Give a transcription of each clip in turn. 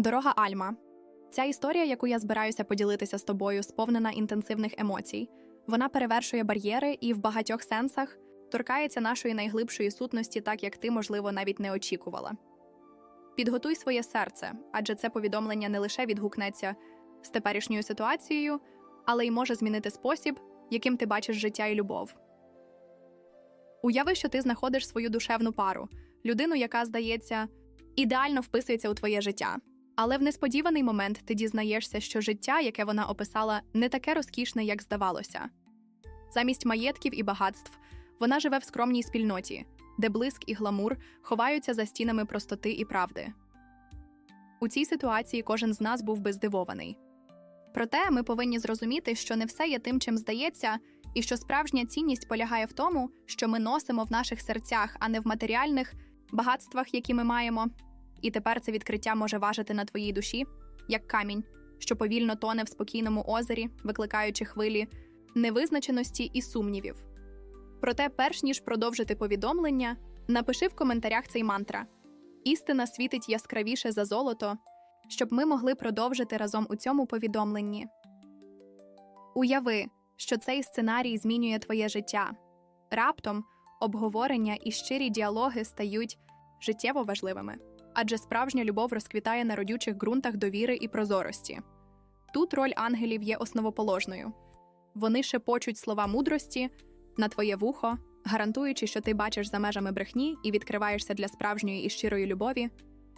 Дорога Альма. Ця історія, яку я збираюся поділитися з тобою, сповнена інтенсивних емоцій. Вона перевершує бар'єри і в багатьох сенсах торкається нашої найглибшої сутності, так як ти, можливо, навіть не очікувала. Підготуй своє серце, адже це повідомлення не лише відгукнеться з теперішньою ситуацією, але й може змінити спосіб, яким ти бачиш життя і любов. Уяви, що ти знаходиш свою душевну пару, людину, яка, здається, ідеально вписується у твоє життя. Але в несподіваний момент ти дізнаєшся, що життя, яке вона описала, не таке розкішне, як здавалося. Замість маєтків і багатств вона живе в скромній спільноті, де блиск і гламур ховаються за стінами простоти і правди. У цій ситуації кожен з нас був би здивований. Проте ми повинні зрозуміти, що не все є тим, чим здається, і що справжня цінність полягає в тому, що ми носимо в наших серцях, а не в матеріальних багатствах, які ми маємо. І тепер це відкриття може важити на твоїй душі, як камінь, що повільно тоне в спокійному озері, викликаючи хвилі невизначеності і сумнівів. Проте, перш ніж продовжити повідомлення, напиши в коментарях цей мантра: істина світить яскравіше за золото, щоб ми могли продовжити разом у цьому повідомленні. Уяви, що цей сценарій змінює твоє життя. Раптом обговорення і щирі діалоги стають життєво важливими, адже справжня любов розквітає на родючих ґрунтах довіри і прозорості. Тут роль ангелів є основоположною. Вони шепочуть слова мудрості на твоє вухо, гарантуючи, що ти бачиш за межами брехні і відкриваєшся для справжньої і щирої любові,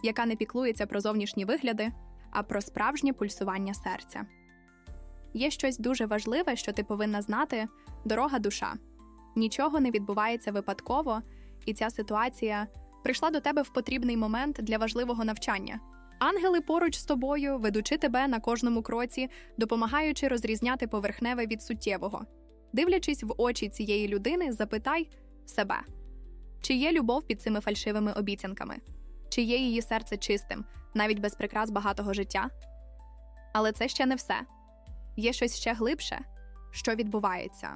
яка не піклується про зовнішні вигляди, а про справжнє пульсування серця. Є щось дуже важливе, що ти повинна знати дорога душа. Нічого не відбувається випадково, і ця ситуація прийшла до тебе в потрібний момент для важливого навчання. Ангели поруч з тобою, ведучи тебе на кожному кроці, допомагаючи розрізняти поверхневе від суттєвого. Дивлячись в очі цієї людини, запитай себе, чи є любов під цими фальшивими обіцянками, чи є її серце чистим, навіть без прикрас багатого життя. Але це ще не все. Є щось ще глибше, що відбувається.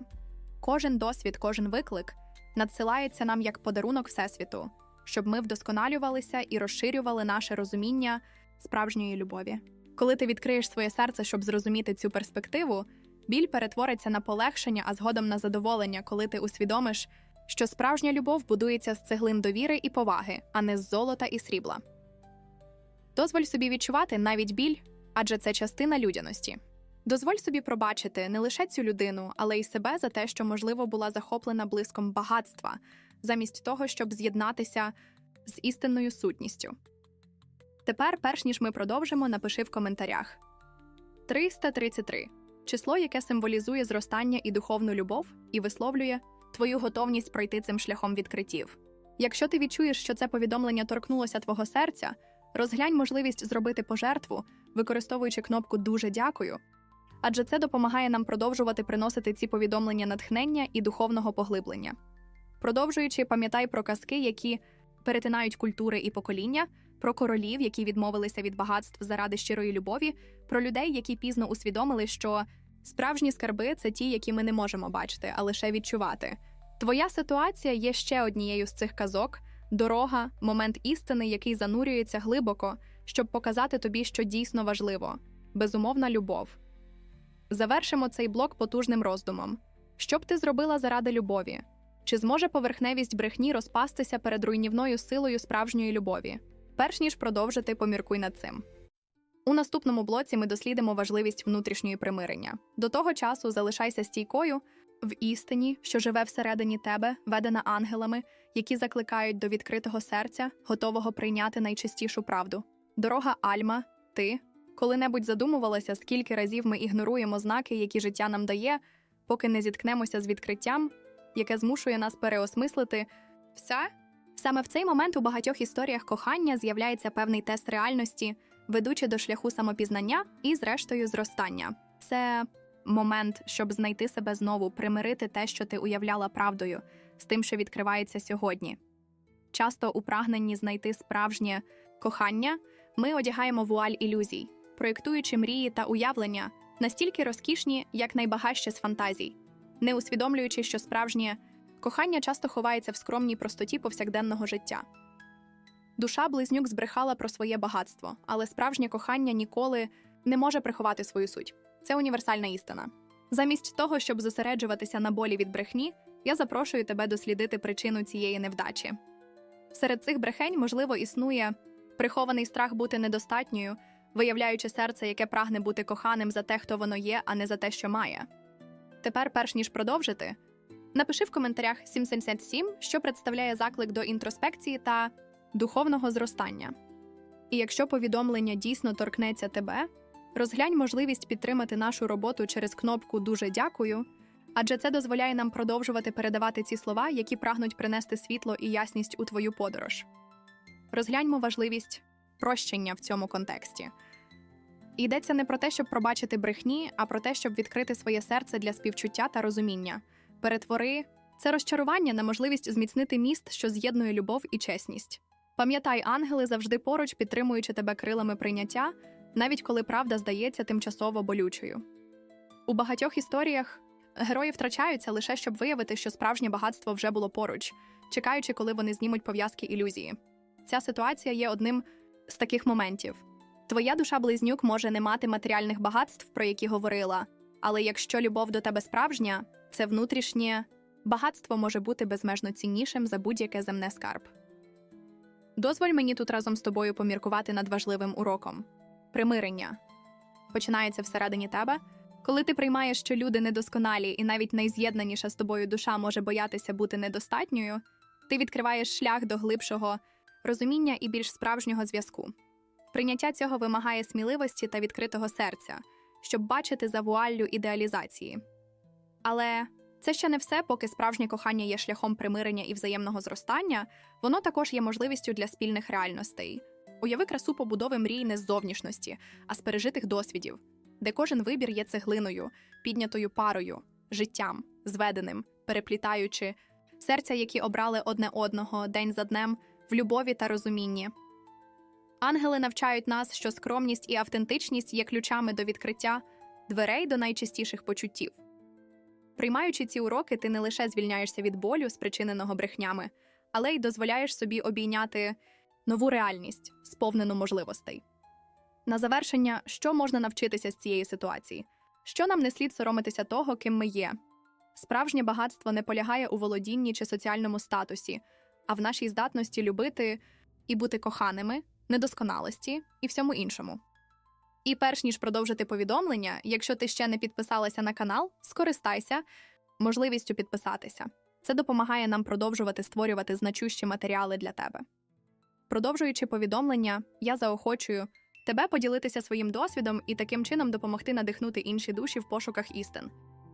Кожен досвід, кожен виклик надсилається нам як подарунок Всесвіту, щоб ми вдосконалювалися і розширювали наше розуміння справжньої любові. Коли ти відкриєш своє серце, щоб зрозуміти цю перспективу, біль перетвориться на полегшення, а згодом на задоволення, коли ти усвідомиш, що справжня любов будується з цеглин довіри і поваги, а не з золота і срібла. Дозволь собі відчувати навіть біль, адже це частина людяності. Дозволь собі пробачити не лише цю людину, але й себе за те, що, можливо, була захоплена блиском багатства, замість того, щоб з'єднатися з істинною сутністю. Тепер, перш ніж ми продовжимо, напиши в коментарях 333 число, яке символізує зростання і духовну любов, і висловлює твою готовність пройти цим шляхом відкриттів. Якщо ти відчуєш, що це повідомлення торкнулося твого серця, розглянь можливість зробити пожертву, використовуючи кнопку Дуже дякую адже це допомагає нам продовжувати приносити ці повідомлення натхнення і духовного поглиблення. Продовжуючи, пам'ятай про казки, які перетинають культури і покоління, про королів, які відмовилися від багатств заради щирої любові, про людей, які пізно усвідомили, що справжні скарби це ті, які ми не можемо бачити, а лише відчувати. Твоя ситуація є ще однією з цих казок, дорога, момент істини, який занурюється глибоко, щоб показати тобі, що дійсно важливо безумовна любов. Завершимо цей блок потужним роздумом. Що б ти зробила заради любові? Чи зможе поверхневість брехні розпастися перед руйнівною силою справжньої любові? Перш ніж продовжити, поміркуй над цим. У наступному блоці ми дослідимо важливість внутрішньої примирення. До того часу залишайся стійкою в істині, що живе всередині тебе, ведена ангелами, які закликають до відкритого серця, готового прийняти найчистішу правду. Дорога Альма, ти коли-небудь задумувалася, скільки разів ми ігноруємо знаки, які життя нам дає, поки не зіткнемося з відкриттям, яке змушує нас переосмислити все? Саме в цей момент у багатьох історіях кохання з'являється певний тест реальності, ведучи до шляху самопізнання і, зрештою, зростання. Це момент, щоб знайти себе знову, примирити те, що ти уявляла правдою, з тим, що відкривається сьогодні. Часто у прагненні знайти справжнє кохання ми одягаємо вуаль ілюзій проєктуючи мрії та уявлення настільки розкішні, як найбагатші з фантазій, не усвідомлюючи, що справжнє кохання часто ховається в скромній простоті повсякденного життя. Душа близнюк збрехала про своє багатство, але справжнє кохання ніколи не може приховати свою суть. Це універсальна істина. Замість того, щоб зосереджуватися на болі від брехні, я запрошую тебе дослідити причину цієї невдачі. Серед цих брехень, можливо, існує прихований страх бути недостатньою, виявляючи серце, яке прагне бути коханим за те, хто воно є, а не за те, що має. Тепер, перш ніж продовжити, напиши в коментарях 777, що представляє заклик до інтроспекції та духовного зростання. І якщо повідомлення дійсно торкнеться тебе, розглянь можливість підтримати нашу роботу через кнопку Дуже дякую, адже це дозволяє нам продовжувати передавати ці слова, які прагнуть принести світло і ясність у твою подорож. Розгляньмо важливість прощення в цьому контексті. Йдеться не про те, щоб пробачити брехні, а про те, щоб відкрити своє серце для співчуття та розуміння. Перетвори це розчарування на можливість зміцнити міст, що з'єднує любов і чесність. Пам'ятай, ангели завжди поруч, підтримуючи тебе крилами прийняття, навіть коли правда здається тимчасово болючою. У багатьох історіях герої втрачаються лише щоб виявити, що справжнє багатство вже було поруч, чекаючи, коли вони знімуть пов'язки ілюзії. Ця ситуація є одним з таких моментів. Твоя душа близнюк може не мати матеріальних багатств, про які говорила, але якщо любов до тебе справжня, це внутрішнє багатство може бути безмежно ціннішим за будь-яке земне скарб. Дозволь мені тут разом з тобою поміркувати над важливим уроком примирення починається всередині тебе, коли ти приймаєш, що люди недосконалі, і навіть найз'єднаніша з тобою душа може боятися бути недостатньою, ти відкриваєш шлях до глибшого розуміння і більш справжнього зв'язку. Прийняття цього вимагає сміливості та відкритого серця, щоб бачити за вуаллю ідеалізації. Але це ще не все, поки справжнє кохання є шляхом примирення і взаємного зростання, воно також є можливістю для спільних реальностей. Уяви красу побудови мрій не з зовнішності, а з пережитих досвідів, де кожен вибір є цеглиною, піднятою парою, життям, зведеним, переплітаючи серця, які обрали одне одного день за днем в любові та розумінні. Ангели навчають нас, що скромність і автентичність є ключами до відкриття дверей до найчистіших почуттів. Приймаючи ці уроки, ти не лише звільняєшся від болю, спричиненого брехнями, але й дозволяєш собі обійняти нову реальність, сповнену можливостей. На завершення, що можна навчитися з цієї ситуації? Що нам не слід соромитися того, ким ми є? Справжнє багатство не полягає у володінні чи соціальному статусі, а в нашій здатності любити і бути коханими, недосконалості і всьому іншому. І перш ніж продовжити повідомлення, якщо ти ще не підписалася на канал, скористайся можливістю підписатися. Це допомагає нам продовжувати створювати значущі матеріали для тебе. Продовжуючи повідомлення, я заохочую тебе поділитися своїм досвідом і таким чином допомогти надихнути інші душі в пошуках істин,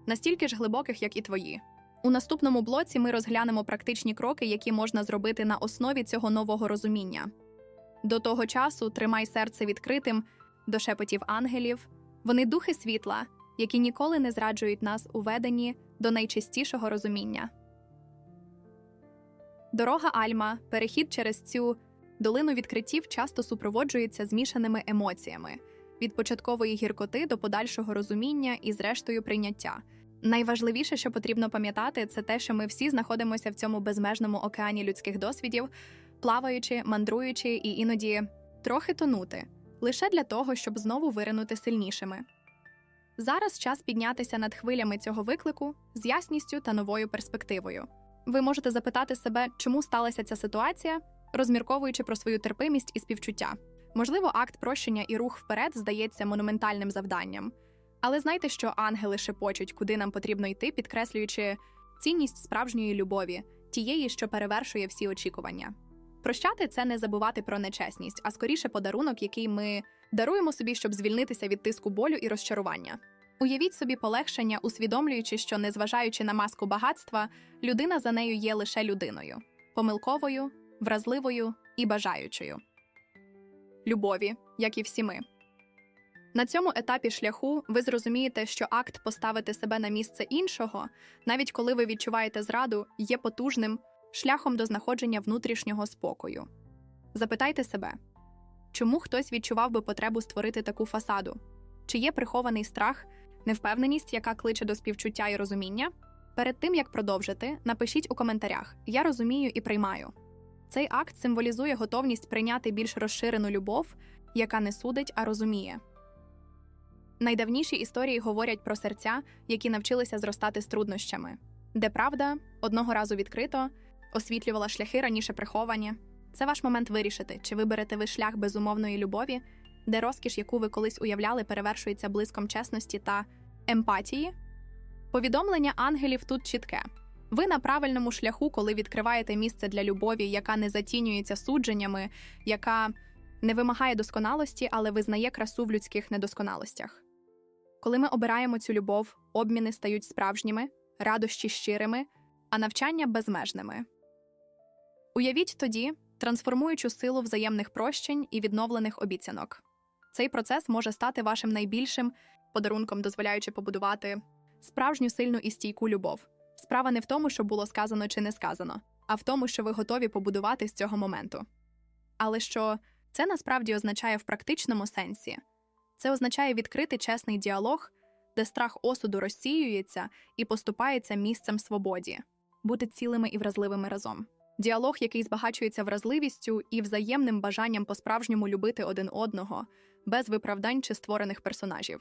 настільки ж глибоких, як і твої. У наступному блоці ми розглянемо практичні кроки, які можна зробити на основі цього нового розуміння. До того часу тримай серце відкритим до шепотів ангелів, вони духи світла, які ніколи не зраджують нас у веденні до найчистішого розуміння. Дорога Альма, перехід через цю долину відкриттів часто супроводжується змішаними емоціями від початкової гіркоти до подальшого розуміння і, зрештою, прийняття. Найважливіше, що потрібно пам'ятати, це те, що ми всі знаходимося в цьому безмежному океані людських досвідів, плаваючи, мандруючи і іноді трохи тонути лише для того, щоб знову виринути сильнішими. Зараз час піднятися над хвилями цього виклику з ясністю та новою перспективою. Ви можете запитати себе, чому сталася ця ситуація, розмірковуючи про свою терпимість і співчуття. Можливо, акт прощення і рух вперед здається монументальним завданням, але знайте, що ангели шепочуть, куди нам потрібно йти, підкреслюючи цінність справжньої любові, тієї, що перевершує всі очікування. Прощати це не забувати про нечесність, а скоріше подарунок, який ми даруємо собі, щоб звільнитися від тиску болю і розчарування. Уявіть собі полегшення, усвідомлюючи, що, незважаючи на маску багатства, людина за нею є лише людиною помилковою, вразливою і бажаючою. Любові, як і всі ми. На цьому етапі шляху ви зрозумієте, що акт поставити себе на місце іншого, навіть коли ви відчуваєте зраду, є потужним шляхом до знаходження внутрішнього спокою. Запитайте себе, чому хтось відчував би потребу створити таку фасаду? Чи є прихований страх, невпевненість, яка кличе до співчуття і розуміння? Перед тим як продовжити, напишіть у коментарях: Я розумію і приймаю. Цей акт символізує готовність прийняти більш розширену любов, яка не судить, а розуміє. Найдавніші історії говорять про серця, які навчилися зростати з труднощами, де правда одного разу відкрито освітлювала шляхи раніше приховані. Це ваш момент вирішити, чи виберете ви шлях безумовної любові, де розкіш, яку ви колись уявляли, перевершується блиском чесності та емпатії. Повідомлення ангелів тут чітке. Ви на правильному шляху, коли відкриваєте місце для любові, яка не затінюється судженнями, яка не вимагає досконалості, але визнає красу в людських недосконалостях. Коли ми обираємо цю любов, обміни стають справжніми, радощі щирими, а навчання безмежними. Уявіть тоді трансформуючу силу взаємних прощень і відновлених обіцянок. Цей процес може стати вашим найбільшим подарунком, дозволяючи побудувати справжню сильну і стійку любов. Справа не в тому, що було сказано чи не сказано, а в тому, що ви готові побудувати з цього моменту. Але що це насправді означає в практичному сенсі? Це означає відкрити чесний діалог, де страх осуду розсіюється і поступається місцем свободі, бути цілими і вразливими разом. Діалог, який збагачується вразливістю і взаємним бажанням по-справжньому любити один одного, без виправдань чи створених персонажів.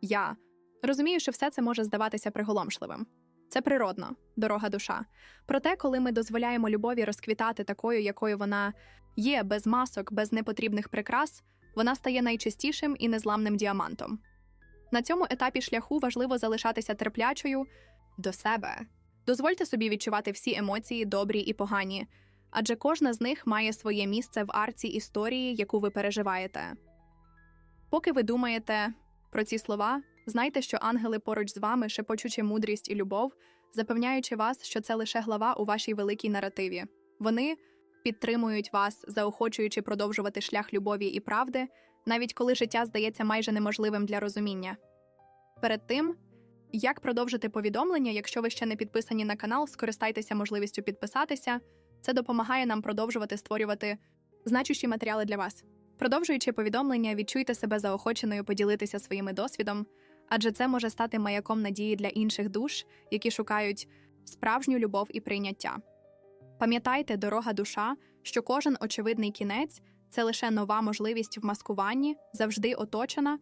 Я розумію, що все це може здаватися приголомшливим. Це природно, дорога душа. Проте, коли ми дозволяємо любові розквітати такою, якою вона є, без масок, без непотрібних прикрас, вона стає найчистішим і незламним діамантом. На цьому етапі шляху важливо залишатися терплячою до себе. Дозвольте собі відчувати всі емоції, добрі і погані, адже кожна з них має своє місце в арці історії, яку ви переживаєте. Поки ви думаєте про ці слова, знайте, що ангели поруч з вами, шепочучи мудрість і любов, запевняючи вас, що це лише глава у вашій великій наративі. Вони підтримують вас, заохочуючи продовжувати шлях любові і правди, навіть коли життя здається майже неможливим для розуміння. Перед тим, як продовжити повідомлення, якщо ви ще не підписані на канал, скористайтеся можливістю підписатися. Це допомагає нам продовжувати створювати значущі матеріали для вас. Продовжуючи повідомлення, відчуйте себе заохоченою поділитися своїми досвідом, адже це може стати маяком надії для інших душ, які шукають справжню любов і прийняття. Пам'ятайте, дорога душа, що кожен очевидний кінець це лише нова можливість в маскуванні, завжди оточена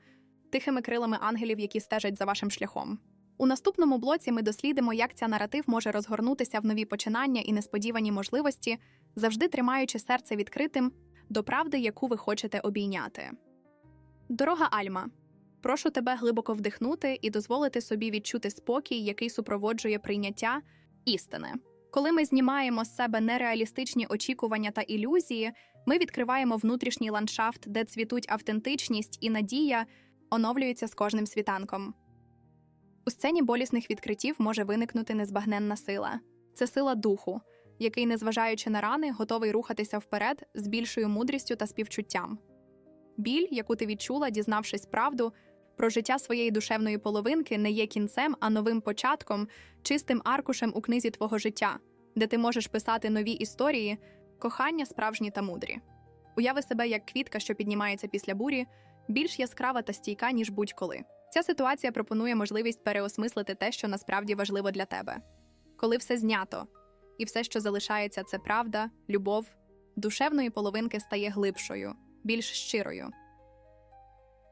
тихими крилами ангелів, які стежать за вашим шляхом. У наступному блоці ми дослідимо, як ця наратив може розгорнутися в нові починання і несподівані можливості, завжди тримаючи серце відкритим до правди, яку ви хочете обійняти. Дорога Альма. Прошу тебе глибоко вдихнути і дозволити собі відчути спокій, який супроводжує прийняття істини. Коли ми знімаємо з себе нереалістичні очікування та ілюзії, ми відкриваємо внутрішній ландшафт, де цвітуть автентичність і надія, оновлюються з кожним світанком. У сцені болісних відкриттів може виникнути незбагненна сила це сила духу, який, незважаючи на рани, готовий рухатися вперед з більшою мудрістю та співчуттям. Біль, яку ти відчула, дізнавшись правду про життя своєї душевної половинки, не є кінцем, а новим початком, чистим аркушем у книзі твого життя, де ти можеш писати нові історії, кохання справжні та мудрі. Уяви себе як квітка, що піднімається після бурі, більш яскрава та стійка, ніж будь-коли. Ця ситуація пропонує можливість переосмислити те, що насправді важливо для тебе. Коли все знято, і все, що залишається, це правда, любов, душевної половинки стає глибшою, більш щирою.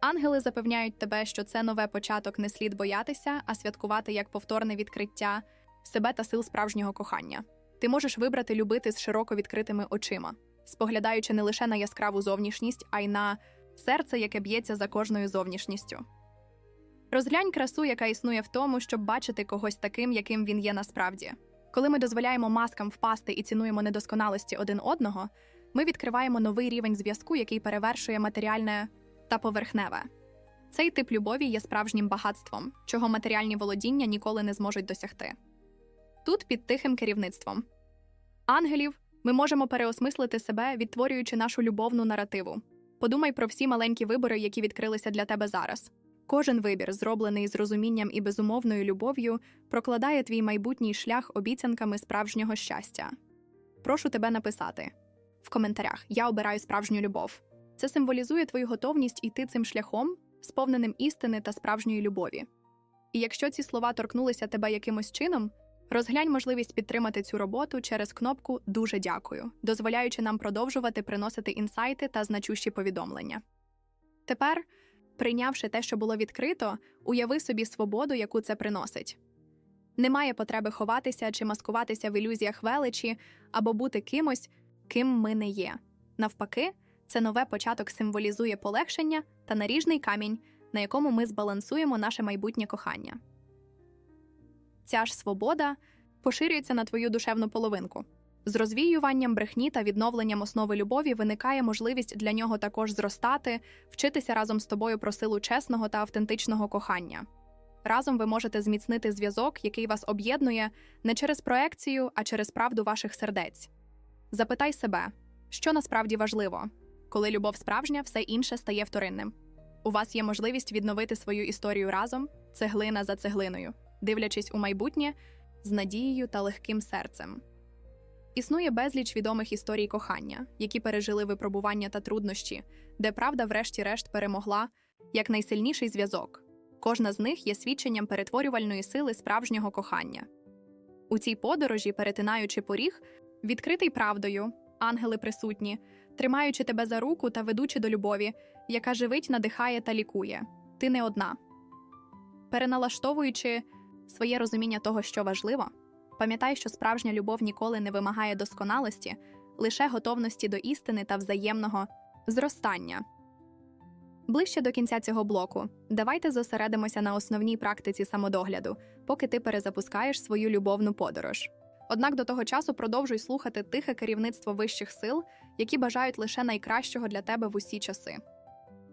Ангели запевняють тебе, що це нове початок не слід боятися, а святкувати як повторне відкриття себе та сил справжнього кохання. Ти можеш вибрати любити з широко відкритими очима, споглядаючи не лише на яскраву зовнішність, а й на серце, яке б'ється за кожною зовнішністю. Розглянь красу, яка існує в тому, щоб бачити когось таким, яким він є насправді. Коли ми дозволяємо маскам впасти і цінуємо недосконалості один одного, ми відкриваємо новий рівень зв'язку, який перевершує матеріальне та поверхневе. Цей тип любові є справжнім багатством, чого матеріальні володіння ніколи не зможуть досягти. Тут під тихим керівництвом ангелів ми можемо переосмислити себе, відтворюючи нашу любовну наративу. Подумай про всі маленькі вибори, які відкрилися для тебе зараз. Кожен вибір, зроблений з розумінням і безумовною любов'ю, прокладає твій майбутній шлях обіцянками справжнього щастя. Прошу тебе написати в коментарях: Я обираю справжню любов. Це символізує твою готовність йти цим шляхом, сповненим істини та справжньої любові. І якщо ці слова торкнулися тебе якимось чином, Розглянь можливість підтримати цю роботу через кнопку Дуже дякую, дозволяючи нам продовжувати приносити інсайти та значущі повідомлення. Тепер, прийнявши те, що було відкрито, уяви собі свободу, яку це приносить. Немає потреби ховатися чи маскуватися в ілюзіях величі або бути кимось, ким ми не є. Навпаки, це нове початок символізує полегшення та наріжний камінь, на якому ми збалансуємо наше майбутнє кохання. Ця ж свобода поширюється на твою душевну половинку. З розвіюванням брехні та відновленням основи любові виникає можливість для нього також зростати, вчитися разом з тобою про силу чесного та автентичного кохання. Разом ви можете зміцнити зв'язок, який вас об'єднує не через проекцію, а через правду ваших сердець. Запитай себе, що насправді важливо, коли любов справжня, все інше стає вторинним. У вас є можливість відновити свою історію разом, цеглина за цеглиною, дивлячись у майбутнє з надією та легким серцем. Існує безліч відомих історій кохання, які пережили випробування та труднощі, де правда, врешті-решт, перемогла як найсильніший зв'язок. Кожна з них є свідченням перетворювальної сили справжнього кохання. У цій подорожі, перетинаючи поріг, відкритий правдою, ангели присутні, тримаючи тебе за руку та ведучи до любові, яка живить, надихає та лікує. Ти не одна. Переналаштовуючи своє розуміння того, що важливо, пам'ятай, що справжня любов ніколи не вимагає досконалості, лише готовності до істини та взаємного зростання. Ближче до кінця цього блоку давайте зосередимося на основній практиці самодогляду, поки ти перезапускаєш свою любовну подорож. Однак до того часу продовжуй слухати тихе керівництво вищих сил, які бажають лише найкращого для тебе в усі часи.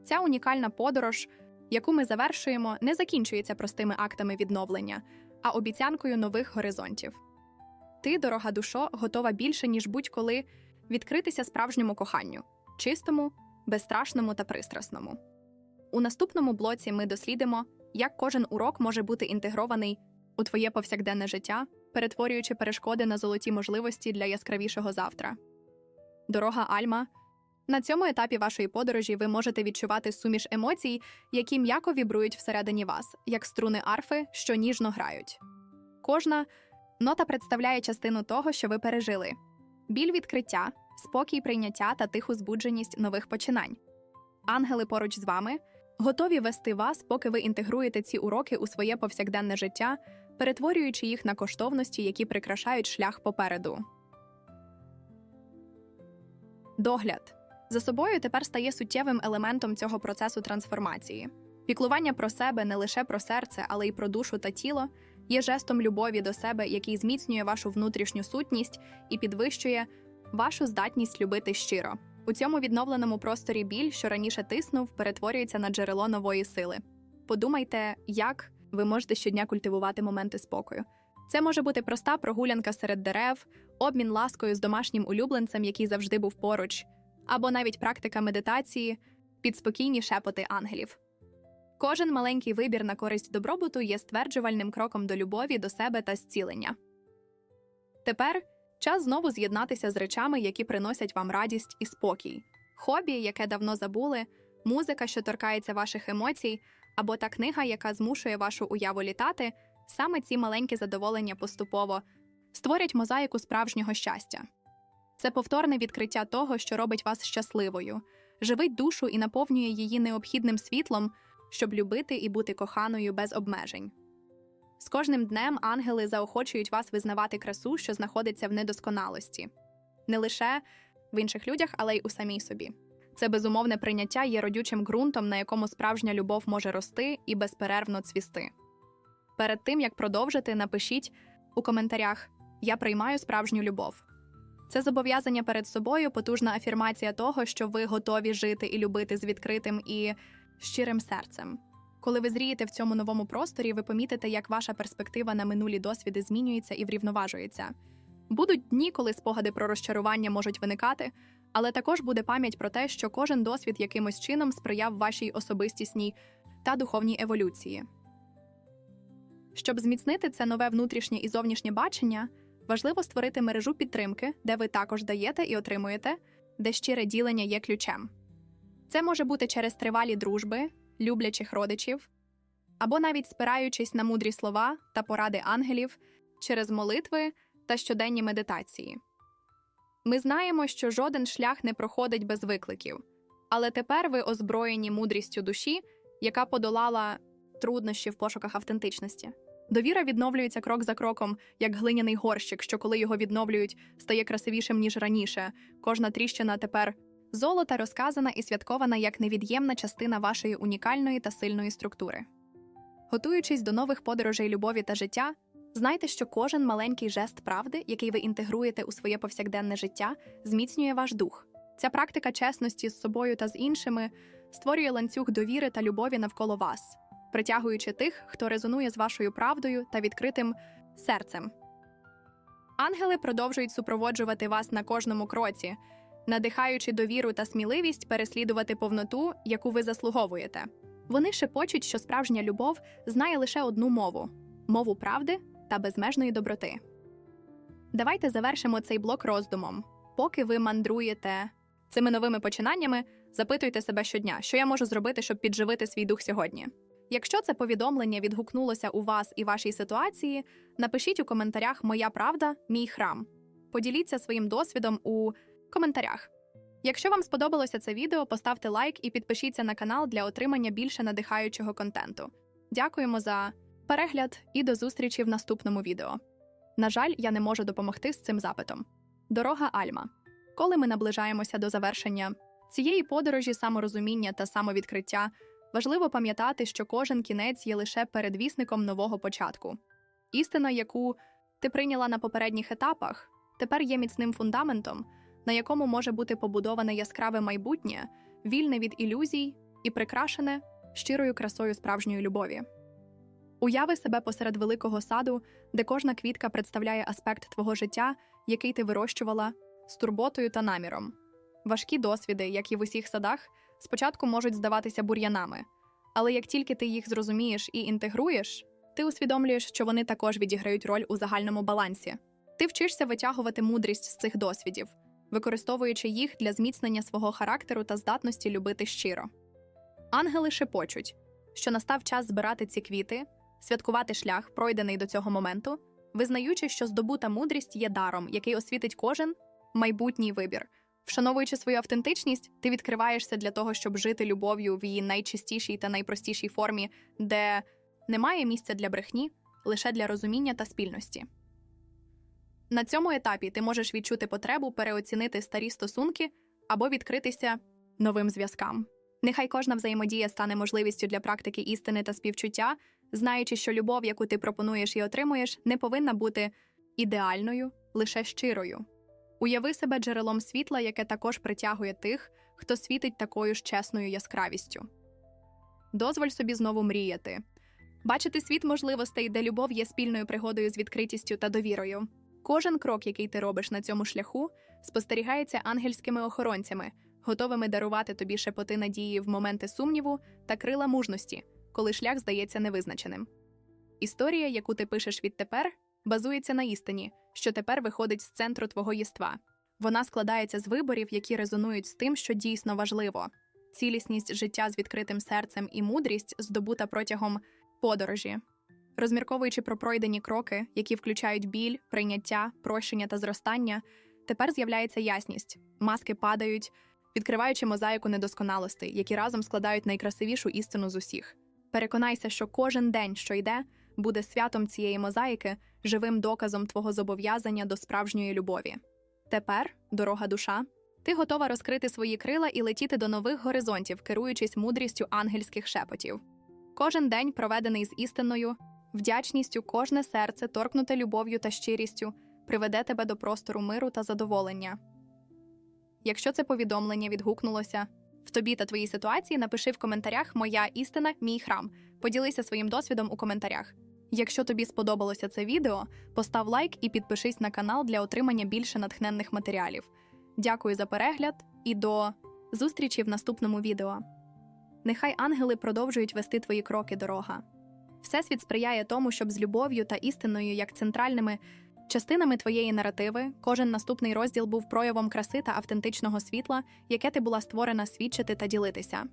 Ця унікальна подорож, яку ми завершуємо, не закінчується простими актами відновлення, а обіцянкою нових горизонтів. Ти, дорога душо, готова більше, ніж будь-коли відкритися справжньому коханню, чистому, безстрашному та пристрасному. У наступному блоці ми дослідимо, як кожен урок може бути інтегрований у твоє повсякденне життя, перетворюючи перешкоди на золоті можливості для яскравішого завтра. Дорога Альма. На цьому етапі вашої подорожі ви можете відчувати суміш емоцій, які м'яко вібрують всередині вас, як струни арфи, що ніжно грають. Кожна нота представляє частину того, що ви пережили: біль відкриття, спокій прийняття та тиху збудженість нових починань. Ангели поруч з вами готові вести вас, поки ви інтегруєте ці уроки у своє повсякденне життя, перетворюючи їх на коштовності, які прикрашають шлях попереду. Догляд за собою тепер стає суттєвим елементом цього процесу трансформації. Піклування про себе не лише про серце, але й про душу та тіло є жестом любові до себе, який зміцнює вашу внутрішню сутність і підвищує вашу здатність любити щиро. У цьому відновленому просторі біль, що раніше тиснув, перетворюється на джерело нової сили. Подумайте, як ви можете щодня культивувати моменти спокою. Це може бути проста прогулянка серед дерев, обмін ласкою з домашнім улюбленцем, який завжди був поруч, або навіть практика медитації під спокійні шепоти ангелів. Кожен маленький вибір на користь добробуту є стверджувальним кроком до любові до себе та зцілення. Тепер час знову з'єднатися з речами, які приносять вам радість і спокій, хобі, яке давно забули, музика, що торкається ваших емоцій, або та книга, яка змушує вашу уяву літати, саме ці маленькі задоволення поступово створять мозаїку справжнього щастя. Це повторне відкриття того, що робить вас щасливою, живить душу і наповнює її необхідним світлом, щоб любити і бути коханою без обмежень. З кожним днем ангели заохочують вас визнавати красу, що знаходиться в недосконалості, не лише в інших людях, але й у самій собі. Це безумовне прийняття є родючим ґрунтом, на якому справжня любов може рости і безперервно цвісти. Перед тим як продовжити, напишіть у коментарях Я приймаю справжню любов. Це зобов'язання перед собою, потужна афірмація того, що ви готові жити і любити з відкритим і щирим серцем. Коли ви зрієте в цьому новому просторі, ви помітите, як ваша перспектива на минулі досвіди змінюється і врівноважується. Будуть дні, коли спогади про розчарування можуть виникати, але також буде пам'ять про те, що кожен досвід якимось чином сприяв вашій особистісній та духовній еволюції. Щоб зміцнити це нове внутрішнє і зовнішнє бачення, важливо створити мережу підтримки, де ви також даєте і отримуєте, де щире ділення є ключем. Це може бути через тривалі дружби, люблячих родичів, або навіть спираючись на мудрі слова та поради ангелів, через молитви та щоденні медитації. Ми знаємо, що жоден шлях не проходить без викликів, але тепер ви озброєні мудрістю душі, яка подолала труднощі в пошуках автентичності. Довіра відновлюється крок за кроком, як глиняний горщик, що коли його відновлюють, стає красивішим ніж раніше. Кожна тріщина тепер золота розказана і святкована як невід'ємна частина вашої унікальної та сильної структури. Готуючись до нових подорожей любові та життя, знайте, що кожен маленький жест правди, який ви інтегруєте у своє повсякденне життя, зміцнює ваш дух. Ця практика чесності з собою та з іншими створює ланцюг довіри та любові навколо вас, притягуючи тих, хто резонує з вашою правдою та відкритим серцем. Ангели продовжують супроводжувати вас на кожному кроці, надихаючи довіру та сміливість переслідувати повноту, яку ви заслуговуєте. Вони шепочуть, що справжня любов знає лише одну мову мову правди та безмежної доброти. Давайте завершимо цей блок роздумом. Поки ви мандруєте цими новими починаннями, запитуйте себе щодня, що я можу зробити, щоб підживити свій дух сьогодні. Якщо це повідомлення відгукнулося у вас і вашій ситуації, напишіть у коментарях Моя правда, мій храм. Поділіться своїм досвідом у коментарях. Якщо вам сподобалося це відео, поставте лайк і підпишіться на канал для отримання більше надихаючого контенту. Дякуємо за перегляд і до зустрічі в наступному відео. На жаль, я не можу допомогти з цим запитом. Дорога Альма. Коли ми наближаємося до завершення цієї подорожі саморозуміння та самовідкриття, важливо пам'ятати, що кожен кінець є лише передвісником нового початку. Істина, яку ти прийняла на попередніх етапах, тепер є міцним фундаментом, на якому може бути побудоване яскраве майбутнє, вільне від ілюзій і прикрашене щирою красою справжньої любові. Уяви себе посеред великого саду, де кожна квітка представляє аспект твого життя, який ти вирощувала з турботою та наміром. Важкі досвіди, як і в усіх садах, спочатку можуть здаватися бур'янами, але як тільки ти їх зрозумієш і інтегруєш, ти усвідомлюєш, що вони також відіграють роль у загальному балансі. Ти вчишся витягувати мудрість з цих досвідів, використовуючи їх для зміцнення свого характеру та здатності любити щиро. Ангели шепочуть, що настав час збирати ці квіти, святкувати шлях, пройдений до цього моменту, визнаючи, що здобута мудрість є даром, який освітить кожен майбутній вибір. Вшановуючи свою автентичність, ти відкриваєшся для того, щоб жити любов'ю в її найчистішій та найпростішій формі, де немає місця для брехні, лише для розуміння та спільності. На цьому етапі ти можеш відчути потребу переоцінити старі стосунки або відкритися новим зв'язкам. Нехай кожна взаємодія стане можливістю для практики істини та співчуття, знаючи, що любов, яку ти пропонуєш і отримуєш, не повинна бути ідеальною, лише щирою. Уяви себе джерелом світла, яке також притягує тих, хто світить такою ж чесною яскравістю. Дозволь собі знову мріяти, бачити світ можливостей, де любов є спільною пригодою з відкритістю та довірою. Кожен крок, який ти робиш на цьому шляху, спостерігається ангельськими охоронцями, готовими дарувати тобі шепоти надії в моменти сумніву та крила мужності, коли шлях здається невизначеним. Історія, яку ти пишеш відтепер, базується на істині, що тепер виходить з центру твого єства. Вона складається з виборів, які резонують з тим, що дійсно важливо: цілісність життя з відкритим серцем і мудрість, здобута протягом подорожі. Розмірковуючи про пройдені кроки, які включають біль, прийняття, прощення та зростання, тепер з'являється ясність, маски падають, відкриваючи мозаїку недосконалостей, які разом складають найкрасивішу істину з усіх. Переконайся, що кожен день, що йде, буде святом цієї мозаїки, живим доказом твого зобов'язання до справжньої любові. Тепер, дорога душа, ти готова розкрити свої крила і летіти до нових горизонтів, керуючись мудрістю ангельських шепотів. Кожен день, проведений з істинною, вдячністю, кожне серце, торкнуте любов'ю та щирістю, приведе тебе до простору миру та задоволення. Якщо це повідомлення відгукнулося в тобі та твоїй ситуації, напиши в коментарях Моя істина, мій храм. Поділися своїм досвідом у коментарях. Якщо тобі сподобалося це відео, постав лайк і підпишись на канал для отримання більше натхненних матеріалів. Дякую за перегляд і до зустрічі в наступному відео. Нехай ангели продовжують вести твої кроки, дорога. Всесвіт сприяє тому, щоб з любов'ю та істиною як центральними частинами твоєї наративи кожен наступний розділ був проявом краси та автентичного світла, яке ти була створена свідчити та ділитися.